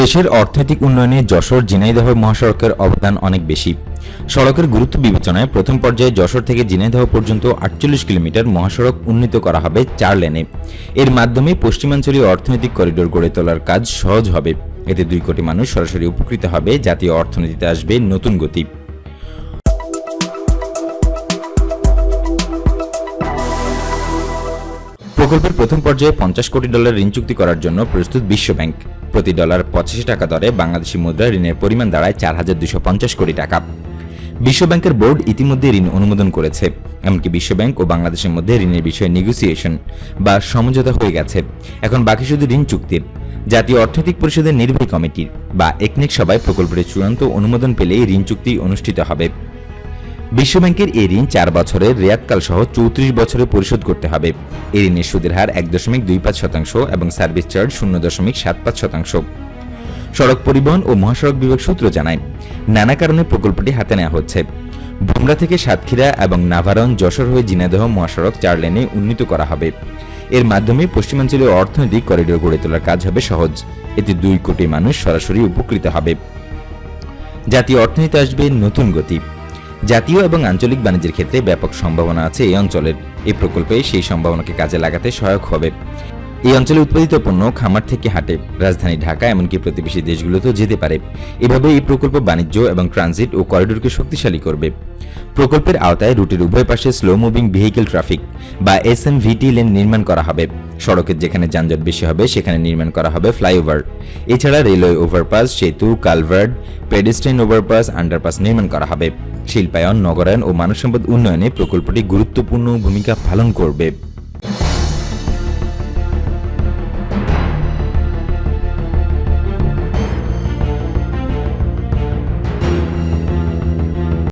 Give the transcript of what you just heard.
দেশের অর্থনৈতিক উন্নয়নে যশোর ঝিনাইদহ মহাসড়কের অবদান অনেক বেশি। সড়কের গুরুত্ব বিবেচনায় প্রথম পর্যায়ে যশোর থেকে ঝিনাইদহ পর্যন্ত আটচল্লিশ কিলোমিটার মহাসড়ক উন্নীত করা হবে চার লেনে। এর মাধ্যমে পশ্চিমাঞ্চলীয় অর্থনৈতিক করিডোর গড়ে তোলার কাজ সহজ হবে। এতে দুই কোটি মানুষ সরাসরি উপকৃত হবে, জাতীয় অর্থনীতিতে আসবে নতুন গতি। প্রকল্পের প্রথম পর্যায়ে পঞ্চাশ কোটি ডলার ঋণ চুক্তি করার জন্য প্রস্তুত বিশ্বব্যাংক প্রতি ডলার পঁচাশি টাকা দরে বাংলাদেশি মুদ্রা ঋণের পরিমাণ দাঁড়ায় চার হাজার দুশো পঞ্চাশ কোটি টাকা। বিশ্বব্যাংকের বোর্ড ইতিমধ্যে ঋণ অনুমোদন করেছে, এমনকি বিশ্বব্যাংক ও বাংলাদেশের মধ্যে ঋণের বিষয়ে নেগোসিয়েশন বা সমঝোতা হয়ে গেছে। এখন বাকি শুধু ঋণ চুক্তির জাতীয় অর্থনৈতিক পরিষদের নির্বাহী কমিটির বা একনেক সভায় প্রকল্পের চূড়ান্ত অনুমোদন পেলেই ঋণ চুক্তি অনুষ্ঠিত হবে। বিশ্বব্যাংকের এই ঋণ চার বছরের রেয়াতকাল সহ চৌত্রিশ বছরে পরিশোধ করতে হবে। এ ঋণের সুদের হার এক দশমিক দুই পাঁচ শতাংশ এবং সার্ভিস চার্জ শূন্য দশমিক সাত পাঁচ শতাংশ। সড়ক পরিবহন ও মহাসড়ক বিভাগ সূত্র জানায়, নানা কারণে প্রকল্পটি হাতে নেওয়া হচ্ছে। ভোমরা থেকে সাতক্ষীরা এবং নাভারন যশোর হয়ে জিনাদহ মহাসড়ক চার লেনে উন্নীত করা হবে। এর মাধ্যমে পশ্চিমাঞ্চলীয় অর্থনৈতিক করিডোর গড়ে তোলার কাজ হবে সহজ। এতে দুই কোটি মানুষ সরাসরি উপকৃত হবে। জাতীয় অর্থনীতি আসবে নতুন গতি। জাতীয় এবং আঞ্চলিক বাণিজ্যের ক্ষেত্রে ব্যাপক সম্ভাবনা আছে এই অঞ্চলের। এই প্রকল্পে সেই সম্ভাবনাকে কাজে লাগাতে সহায়ক হবে। এই অঞ্চলে উৎপাদিত পণ্য খামার থেকে হাটে। রাজধানী ঢাকা এমনকি প্রতিবেশী দেশগুলোতেও যেতে পারে। এভাবে এই প্রকল্প বাণিজ্য এবং ট্রানজিট ও করিডোরকে শক্তিশালী করবে। প্রকল্পের আওতায় রুটের উভয় পাশে স্লো মুভিং ভেহিকেল ট্রাফিক বা এসএমভিটি লেন নির্মাণ করা হবে। সড়কের যেখানে যানজট বেশি হবে, সেখানে নির্মাণ করা হবে ফ্লাইওভার। এছাড়া রেলওয়ে ওভারপাস, সেতু কালভার্ড পেডিস্ট্রেন ওভারপাস, আন্ডারপাস নির্মাণ করা হবে। শিল্পায়ন নগরায়ন ও মানব সম্পদ উন্নয়নে প্রকল্পটি গুরুত্বপূর্ণ ভূমিকা পালন করবে।